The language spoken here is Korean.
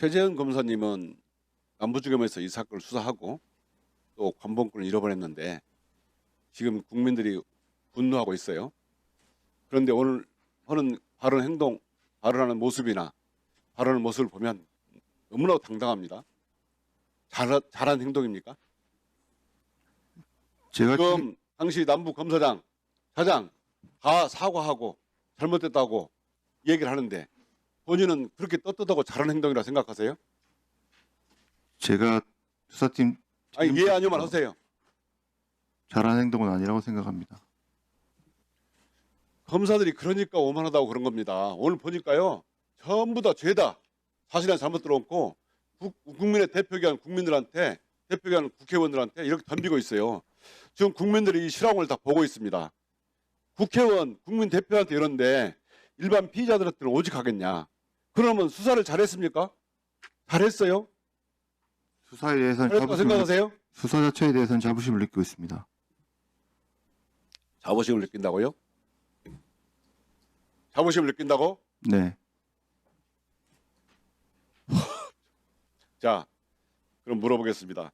최재현 검사님은 남부지검에서 이 사건을 수사하고 또 관본권을 잃어버렸는데 지금 국민들이 분노하고 있어요. 그런데 오늘 하는 발언 행동, 발언하는 모습이나 발언하는 모습을 보면 너무나 당당합니다. 잘, 잘한 행동입니까? 제가 지- 지금 당시 남부 검사장, 사장 다 사과하고 잘못됐다고 얘기를 하는데 본인은 그렇게 떳떳하고 잘한 행동이라 생각하세요? 제가 수사팀 아니 예 아니요만 하세요. 잘한 행동은 아니라고 생각합니다. 검사들이 그러니까 오만하다고 그런 겁니다. 오늘 보니까요 전부 다 죄다 사실은 잘못 들어놓고 국- 국민의 대표기관 국민들한테 대표기관 국회의원들한테 이렇게 덤비고 있어요. 지금 국민들이 이 실황을 다 보고 있습니다. 국회의원 국민 대표한테 이런데 일반 피의자들한테는 오직 하겠냐? 그러면 수사를 잘했습니까? 잘했어요? 수사에 대해서는 잘했다고 생각하세요? 수사 자체에 대해서는 자부심을 느끼고 있습니다. 자부심을 느낀다고요? 자부심을 느낀다고? 네. 자, 그럼 물어보겠습니다.